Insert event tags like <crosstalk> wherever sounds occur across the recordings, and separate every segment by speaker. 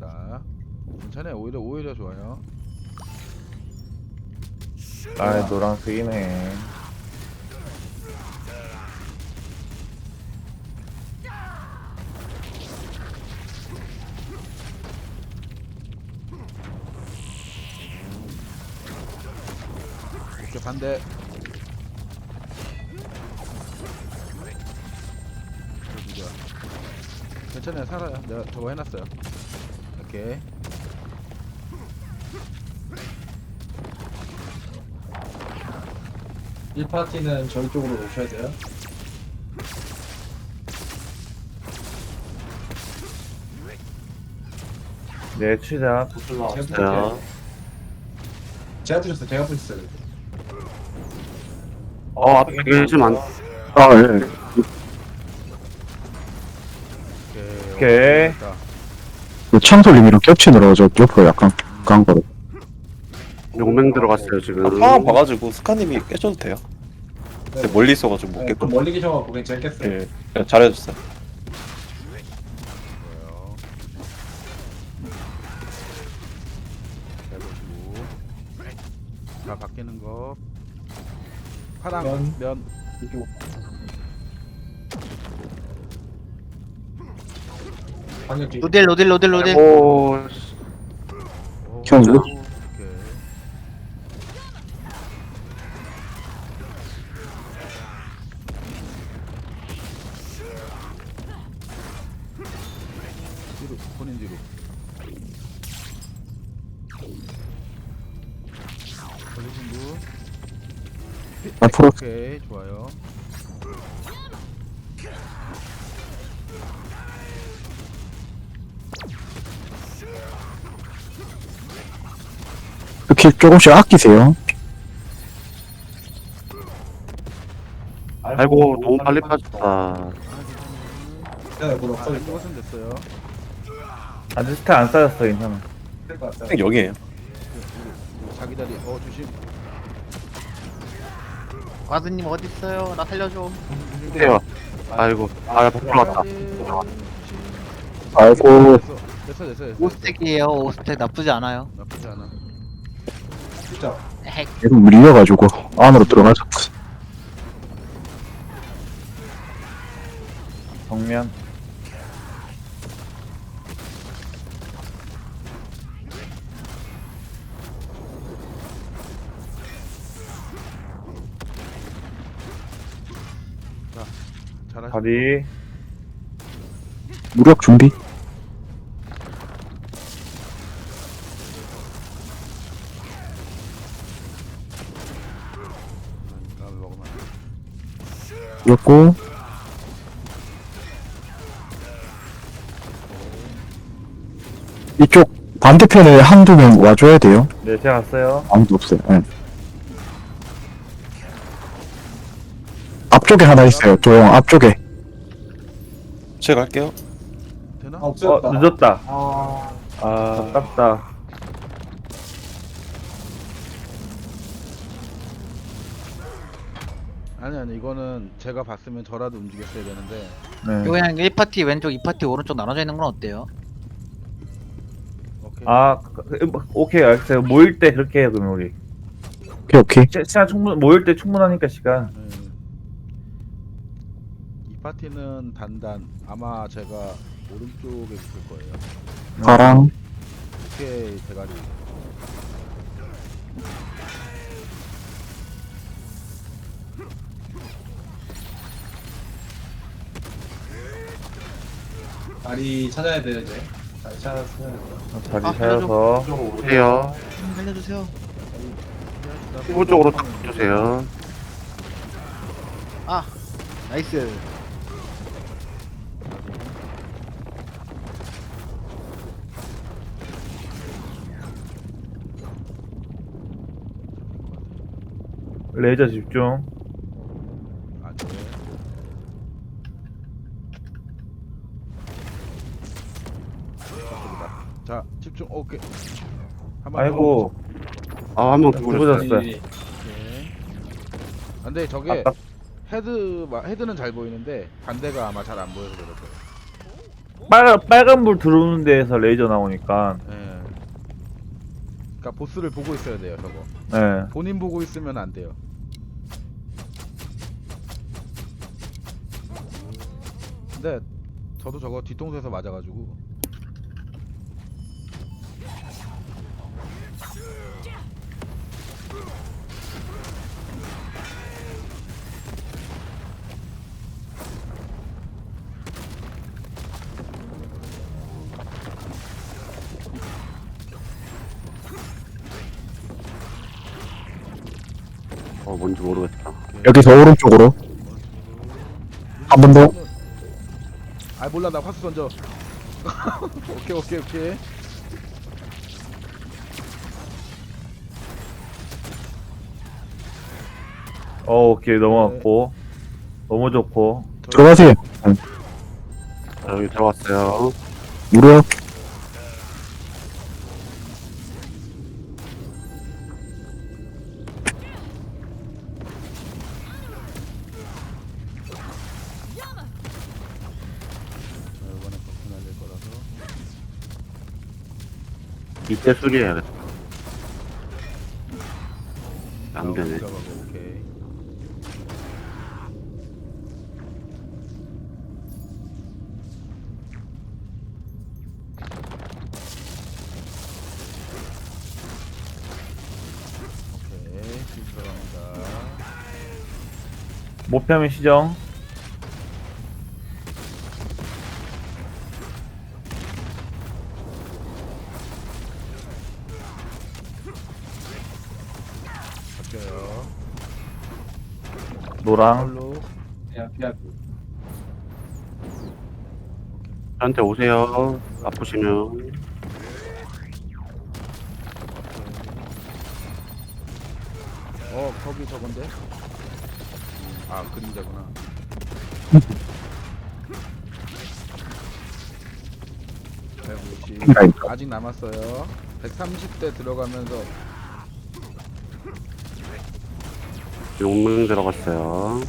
Speaker 1: 갑시다. 괜찮아요. 오히려 오히려 좋아요.
Speaker 2: 아 노란색이네
Speaker 1: 오케이 반대. 괜찮아요. 살아요. 내가 저거 해놨어요. 오케이.
Speaker 3: 일파티는 저희 쪽으로 오셔야 돼요.
Speaker 2: 네 취작
Speaker 3: 제가
Speaker 4: 자,
Speaker 3: 부를게요. 제가 부셨어요. 제가 부셨어요.
Speaker 4: 어, 앞에 좀 안, 아, 예.
Speaker 1: 오케이.
Speaker 2: 오케이.
Speaker 1: 됐다.
Speaker 5: 그 창솔님이랑 겹치느라 저 옆으로 약간 간 거로.
Speaker 4: 용맹 들어갔어요, 지금.
Speaker 6: 아, 상황 봐가지고 스카님이 깨줘도 돼요. 근데 멀리 있어가지고 못
Speaker 3: 네, 좀
Speaker 6: 깼거든.
Speaker 3: 멀리 계셔가지고 제가 깼어요.
Speaker 6: 예, 그냥 잘해줬어요.
Speaker 1: 보시고. 자 바뀌는 거. 파랑
Speaker 3: 면.
Speaker 1: 면.
Speaker 3: 이게 방역 뒤.
Speaker 7: 로델 로델 로델 로델
Speaker 4: 오,
Speaker 1: 오,
Speaker 5: 형, 이거-
Speaker 1: 오케이. 뒤로 본인 뒤로. 걸리신 분.
Speaker 5: 앞으로
Speaker 1: 오케이 좋아요.
Speaker 5: 킬 조금씩 아끼세요.
Speaker 4: 아이고, 너무 빨리 빠졌다.
Speaker 1: 아
Speaker 3: 네, 뭐
Speaker 1: 괜찮아요. 아
Speaker 3: 없어질 것
Speaker 1: 이것은 됐어요.
Speaker 2: 아직 스타 안 쌓였어 괜찮아.
Speaker 6: 그냥 여기에요.
Speaker 1: 자기 다리 어 조심.
Speaker 7: 와드님 어디 있어요? 나 살려줘.
Speaker 4: 해요. 아이고, 아, 밖으로 갔다.
Speaker 5: 아이고,
Speaker 1: 됐어 됐어 됐어.
Speaker 7: 오스텍이에요. 오스텍 나쁘지 않아요.
Speaker 1: 나쁘지 않아.
Speaker 3: 진짜.
Speaker 7: 핵.
Speaker 5: 계속 밀려가지고 안으로 들어가자.
Speaker 2: 정면
Speaker 1: 잘하시.
Speaker 2: 다리
Speaker 5: 무력 준비.
Speaker 1: 돼.
Speaker 5: 그렇고 이쪽 반대편에 한두 명 와줘야 돼요.
Speaker 2: 네 제가 갔어요
Speaker 5: 아무도 없어요. 예. 앞쪽에 하나 있어요. 조용 앞쪽에.
Speaker 6: 제가 갈게요.
Speaker 1: 되나?
Speaker 3: 아,
Speaker 2: 어. 늦었다
Speaker 3: 아,
Speaker 6: 아,
Speaker 2: 아깝다
Speaker 1: 아니 아니 이거는 제가 봤으면 저라도 움직였어야 되는데.
Speaker 2: 네.
Speaker 7: 이거 그냥 1파티 왼쪽 2파티 오른쪽 나눠져 있는 건 어때요?
Speaker 1: 오케이.
Speaker 2: 아 그- 그- 오케이 알겠어요 모일 때 그렇게 해요 그러면 우리
Speaker 5: 오케이 오케이.
Speaker 2: 시- 시간 충분 모일 때 충분하니까 시간
Speaker 1: 네. 이 파티는 단단. 아마 제가 오른쪽에 있을 거예요.
Speaker 5: 가랑
Speaker 1: 오케이 대가리.
Speaker 3: 다리 찾아야 돼요, 이제. 다리 찾았어야 돼요.
Speaker 2: 다리
Speaker 7: 아,
Speaker 3: 이쪽으로 오세요.
Speaker 4: 해요.
Speaker 7: 음, 살려주세요.
Speaker 4: 피부 쪽으로 딱 주세요.
Speaker 7: 아 나이스.
Speaker 2: 레이저 집중
Speaker 1: 오케이. 한 번
Speaker 2: 아이고
Speaker 4: 아, 한명 더.
Speaker 2: 누구졌어요
Speaker 1: 오케이. 근데 저게
Speaker 2: 아깝
Speaker 1: 헤드 마- 헤드는 잘 보이는데 반대가 아마 잘 안 보여서 그럴 거예요.
Speaker 2: 빨간 빨간 불 들어오는 데에서 레이저 나오니까
Speaker 1: 예. 그러니까 보스를 보고 있어야 돼요 저거.
Speaker 2: 예.
Speaker 1: 본인 보고 있으면 안 돼요. 근데 저도 저거 뒤통수에서 맞아가지고
Speaker 4: 뭔지 모르겠다
Speaker 5: 여기서 오른쪽으로 한 번 더.
Speaker 1: 아 몰라 나 화수 던져. <laughs> 오케이 오케이 오케이.
Speaker 2: 어 오케이 넘어갔고 너무 좋고
Speaker 5: 들어가세요.
Speaker 4: 자, 여기 들어왔어요
Speaker 5: 무려
Speaker 4: 이때 수리해야겠다 안 되네
Speaker 1: 오케이. 오케이, 길 들어갑니다.
Speaker 2: 목표면 시정 노랑
Speaker 3: 피하고.
Speaker 4: 저한테 오세요 아프시면
Speaker 1: 어, 거기 저건데? 아, 그림자구나.
Speaker 5: 그러니까.
Speaker 1: 150. 아직 남았어요. 130대 들어가면서
Speaker 4: 용맹 들어갔어요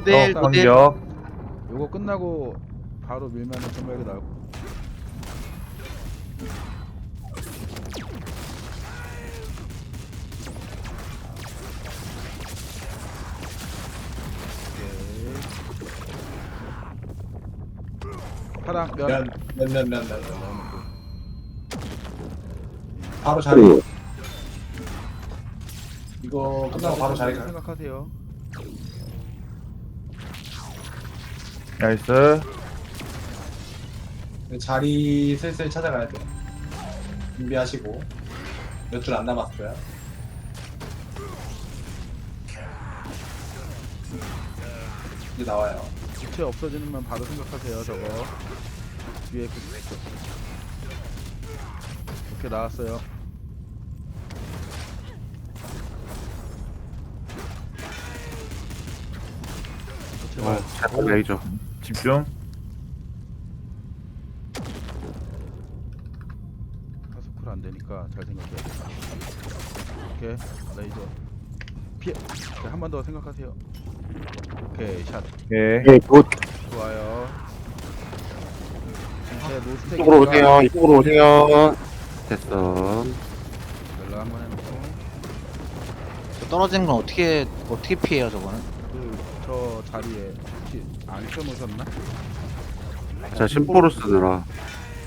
Speaker 7: 모델
Speaker 2: 어,
Speaker 7: 모델
Speaker 2: 간격
Speaker 1: 요거 끝나고 바로 밀면은 정말이 나올 거. 파랑 면.
Speaker 3: 면, 면, 면, 면, 면, 면. 바로 자리. 이거 끝나고 바로 자리 가.
Speaker 1: 생각하세요.
Speaker 2: 나이스
Speaker 3: 자리 슬슬 찾아가야 돼. 준비하시고 몇 줄 안 남았어요. 이제 나와요.
Speaker 1: 부채 없어지는 만 바로 생각하세요. 저거 위에 그 이렇게 나왔어요. 부채
Speaker 4: 어, 제발 레이저
Speaker 2: 집중
Speaker 1: 파스쿨 안 되니까 잘 생각해야 돼. 오케이 레이저 피해. 한 번 더 생각하세요. 오케이 샷
Speaker 2: 오케이
Speaker 5: 예, 굿.
Speaker 1: 좋아요. 제 노스텍
Speaker 4: 이쪽으로 오세요 이쪽으로 오세요 됐어
Speaker 1: 연락 한번 해놓고
Speaker 7: 떨어지는 건 어떻게 어떻게 피해요 저거는?
Speaker 1: 그 저 자리에 혹시 안 껴놓으셨나?
Speaker 4: 제가 심포를 쓰느라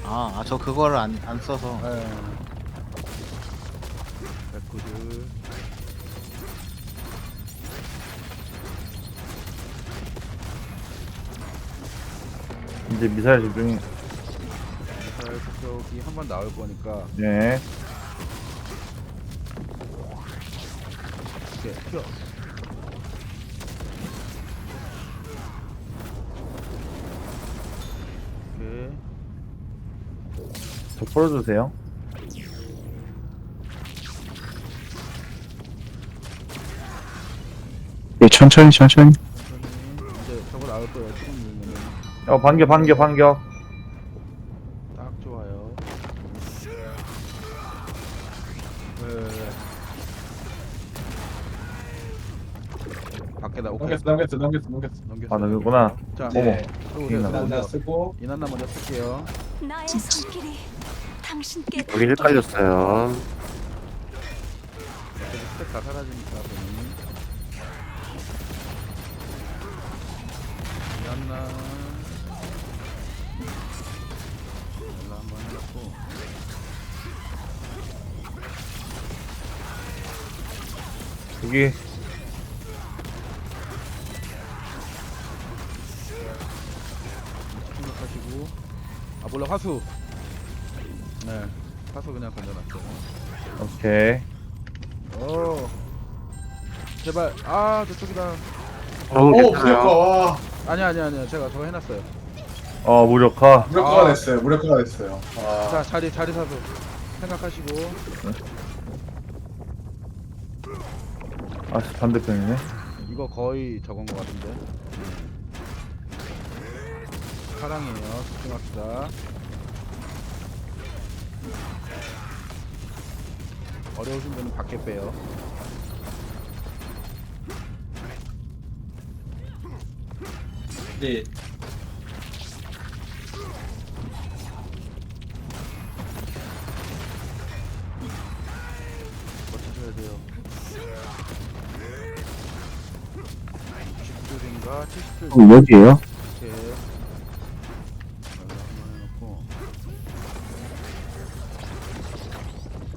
Speaker 7: 아저 그거를 안, 안 써서
Speaker 1: 네. 백구들
Speaker 2: 이제 미사일 집중
Speaker 1: 미사일 폭격이 한 번 나올 거니까
Speaker 2: 네
Speaker 1: 이렇게 튀어. 오케이.
Speaker 2: 저 풀어주세요.
Speaker 5: 예, 천천히, 천천히.
Speaker 1: 천천히 이제 저걸 나올 거예요 조금 밀면은
Speaker 2: 어, 반격, 반격, 반격.
Speaker 1: 딱 좋아요 네. 밖에다 오케이
Speaker 3: 넘겼어 넘겼어 넘겼어 넘겼어
Speaker 1: 넘겼어
Speaker 2: 아, 너구나.
Speaker 1: 자
Speaker 2: 어머.
Speaker 3: 네.
Speaker 1: 들어오세요
Speaker 2: 이나.
Speaker 3: 난나
Speaker 1: 들어오세요
Speaker 3: 쓰고
Speaker 1: 이난나 먼저 쓸게요
Speaker 8: 나의 손길이 당신께
Speaker 4: 여기 헷갈렸어요.
Speaker 1: 스택 다 사라지니까 보니. 이난나. 연락 한번 해놓고.
Speaker 2: 여기,
Speaker 1: 생각하시고. 아 몰라. 화수 네. 화수 그냥 던져놨어요
Speaker 2: 오케이.
Speaker 1: 오. 제발. 아 저쪽이다.
Speaker 4: 너무
Speaker 3: 오
Speaker 4: 괜찮아요.
Speaker 3: 무력화. 와
Speaker 1: 아니야 아니야 아니야. 제가 저거 해놨어요.
Speaker 2: 어, 무력화.
Speaker 3: 무력화가
Speaker 1: 아.
Speaker 3: 됐어요. 무력화가 됐어요.
Speaker 1: 와자 자리 자리 사수 생각하시고.
Speaker 2: 아, 반대편이네.
Speaker 1: 이거 거의 저건 것 같은데. 사랑이에요. 집중합시다 어려우신 분은 밖에 빼요
Speaker 3: 네.
Speaker 1: 버티셔야 돼요 60줄인가 70줄
Speaker 5: 어, 여기에요?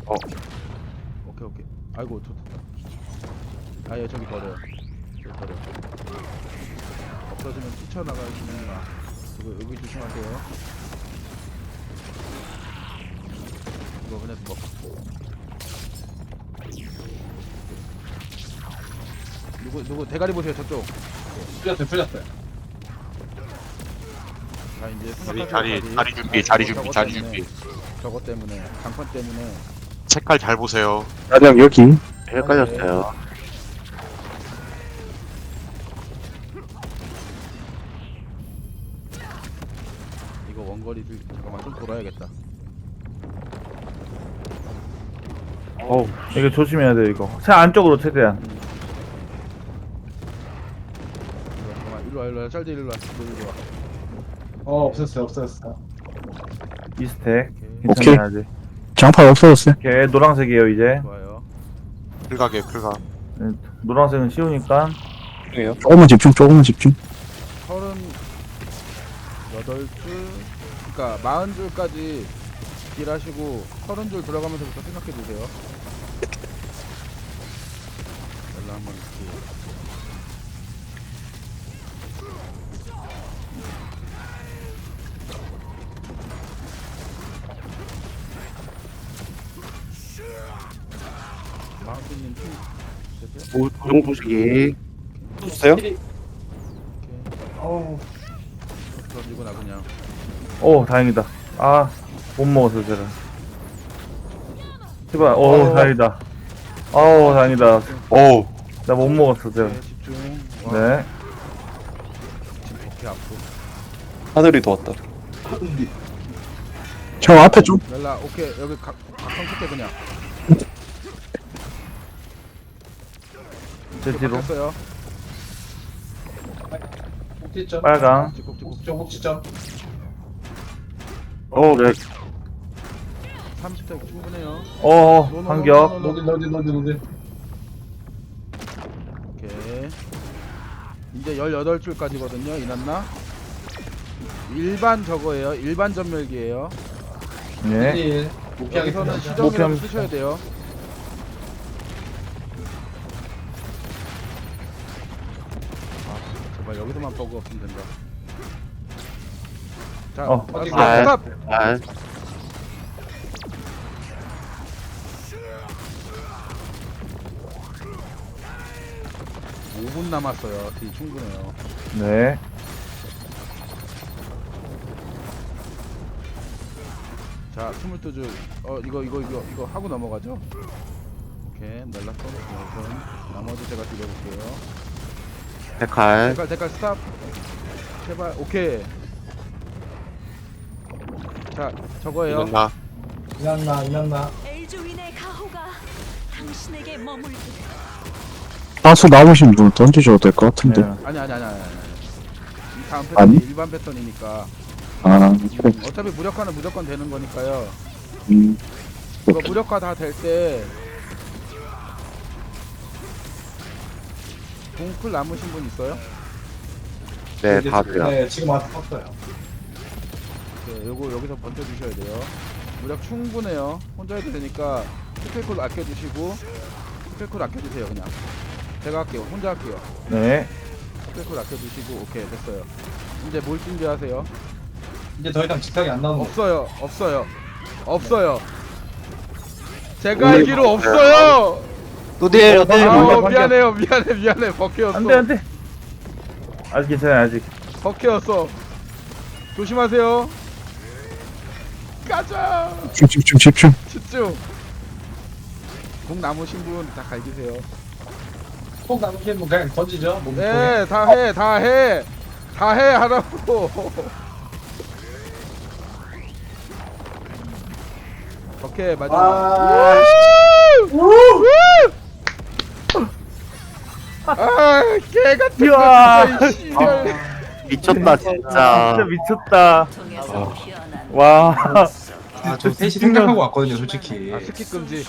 Speaker 4: 어.
Speaker 1: 오케이 오케이. 아이고 좋다 아예 저기 버려요. 저기 버려 없어지면 뛰쳐나가시는 이거 여기 조심하세요. 이거 그냥 뭐. 누구 누구 대가리 보세요 저쪽.
Speaker 3: 풀렸어요 풀렸어요.
Speaker 1: 자 이제
Speaker 9: 자리 자리 자리 준비 자리 준비 자리 준비.
Speaker 1: 저것 때문에 강판 때문에
Speaker 9: 색깔 잘 보세요
Speaker 5: 가장 여기.
Speaker 4: 헷갈렸어요.
Speaker 1: 이거 원거리 들 잠깐만 좀 돌아야겠다
Speaker 2: 어우, 이거 조심해야 돼, 이거. 차 안쪽으로 최대한.
Speaker 1: 이거 잠깐만 일로 와 일로 와 짤대 일로 와 일로 일로 와
Speaker 3: 어 없었어요 없었어
Speaker 2: 이 스택.
Speaker 1: 오케이
Speaker 5: 오케이.
Speaker 2: 괜찮아야지.
Speaker 5: 장판 없어졌어요.
Speaker 2: 오케이, 노란색이에요, 이제.
Speaker 1: 좋아요
Speaker 9: 풀가게 풀가
Speaker 2: 네, 노란색은 쉬우니까.
Speaker 5: 조금만 집중, 조금만 집중.
Speaker 1: 서른 여덟 줄 그러니까 마흔 줄까지 딜하시고 서른 줄 들어가면서부터 생각해 주세요 <laughs> 연락 한번 드릴게요 됐어요?
Speaker 4: 오, 고정부식이.
Speaker 6: 주세요.
Speaker 1: 오케이
Speaker 3: 어우
Speaker 1: 던지고 나 그냥
Speaker 2: 오, 다행이다. 아, 못 먹었어, 제가. 제발, 오,
Speaker 3: 어.
Speaker 2: 다행이다. 아우, 다행이다.
Speaker 9: 오
Speaker 2: 나 못 먹었어, 제가.
Speaker 1: 오케이, 집중 와,
Speaker 2: 네.
Speaker 1: 지금 어깨 아프고
Speaker 6: 하늘이 도왔다.
Speaker 5: 형 앞에 좀.
Speaker 1: 멜라 오케이 여기 각 각성 칠게 그냥
Speaker 2: 제 뒤로.
Speaker 1: 바뀌었어요.
Speaker 3: 꼭지점.
Speaker 2: 빨강.
Speaker 3: 꼭지점 꼭지점.
Speaker 4: 오, 네.
Speaker 1: 30대 충분해요.
Speaker 2: 어, 반격.
Speaker 3: 노딜 노딜 노딜 노딜
Speaker 1: 오케이. 이제 18줄까지거든요 이났나? 일반 저거예요. 일반 전멸기예요.
Speaker 2: 네.
Speaker 3: 노딜 못 피하게
Speaker 1: 여기서는
Speaker 3: 피하자.
Speaker 1: 시정이라도
Speaker 2: 목표-
Speaker 1: 쓰셔야 돼요 아 제발 여기서만 버그 없으면 된다. 자
Speaker 2: 어,
Speaker 1: 어디
Speaker 4: 아,
Speaker 1: 스탑
Speaker 4: 아,
Speaker 1: 오분 남았어요. 딜 충분해요.
Speaker 2: 네.
Speaker 1: 자 22줄. 어 이거 이거 이거 이거 하고 넘어가죠? 오케이. 날랐어 우선 나머지 제가 드려볼게요
Speaker 4: 색깔.
Speaker 1: 대깔 대깔 스탑 제발 오케이 자 저거예요
Speaker 3: 이난나
Speaker 8: 엘조윈의 가호가 당신에게 머물게.
Speaker 5: 분 던지셔도 될 것 같은데.
Speaker 2: 네.
Speaker 1: 아니 아니 아니 아니 아니 이 다음? 패턴이 일반 패턴이니까
Speaker 5: 아, 그래.
Speaker 1: 어차피 무력화는 무조건 되는 거니까요
Speaker 5: 음,
Speaker 1: 이거 무력화 다 될 때 동풀 남으신 분 있어요?
Speaker 4: 네,
Speaker 3: 이제-
Speaker 4: 다 돼요.
Speaker 3: 네 지금 와서 컸어요
Speaker 1: 네, 요거 여기서 번져 주셔야 돼요. 무력 충분해요. 혼자 해도 되니까 스펠콜 아껴주시고 스펠콜 아껴주세요 그냥. 제가 할게요. 혼자 할게요.
Speaker 2: 네.
Speaker 1: 스펠콜 아껴주시고 오케이 됐어요. 이제 뭘 준비하세요?
Speaker 3: 이제 더 이상 직탁이 안 나오는 거
Speaker 1: 없어요. 없어요. 없어요. 제가 알기로 없어요.
Speaker 7: 노딜 노딜
Speaker 1: 아
Speaker 2: 먼저,
Speaker 1: 어,
Speaker 2: 먼저.
Speaker 1: 미안해요. 미안해 미안해. 버케였어.
Speaker 2: 안돼 안돼. 아직 괜찮아요 아직.
Speaker 1: 버케였어. 조심하세요. 가자.
Speaker 5: 집중, 집중, 집중.
Speaker 1: 집중. 공 남으신 분 다 갈기세요.
Speaker 3: 꼭 남으신 분 그냥 던지죠 몸통에
Speaker 1: 네, 다 해, 다 해, 다해 하라고. <laughs> 오케이 마지막.
Speaker 3: 아
Speaker 1: 아, 개 같은
Speaker 2: 이야.
Speaker 1: 거 진짜. 이 씨발.
Speaker 4: 미쳤다,
Speaker 2: 진짜
Speaker 4: 진짜.
Speaker 2: 미쳤다.
Speaker 8: 피어난
Speaker 2: 와.
Speaker 3: 아 저 셋이 생각하고 왔거든요 솔직히
Speaker 1: 아, 스킵 금지.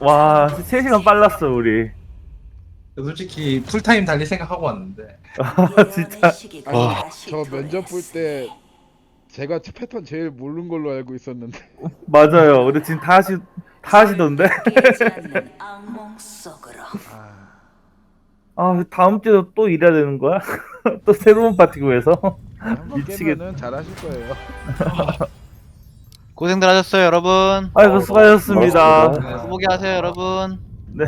Speaker 2: 와 3시간 빨랐어 우리.
Speaker 3: 솔직히 풀타임 달릴 생각하고 왔는데 <laughs>
Speaker 2: 진짜.
Speaker 1: 아,
Speaker 8: 다시
Speaker 1: 저 면접 볼 때 제가 패턴 제일 모르는 걸로 알고 있었는데. <laughs>
Speaker 2: 맞아요. 근데 지금 다 하시 다 하시던데.
Speaker 8: 깨지 않는 악몽 속으로.
Speaker 1: 아,
Speaker 2: 아 다음 주에 또 일해야 되는 거야? <laughs> 또 새로운 파티구에서?
Speaker 1: 한번
Speaker 2: 미치겠-
Speaker 1: 깨면은 잘하실 거예요. <laughs>
Speaker 7: 고생들 하셨어요 여러분
Speaker 2: 아이고 수고하셨습니다.
Speaker 3: 네.
Speaker 7: 수고하세요 여러분
Speaker 2: 네.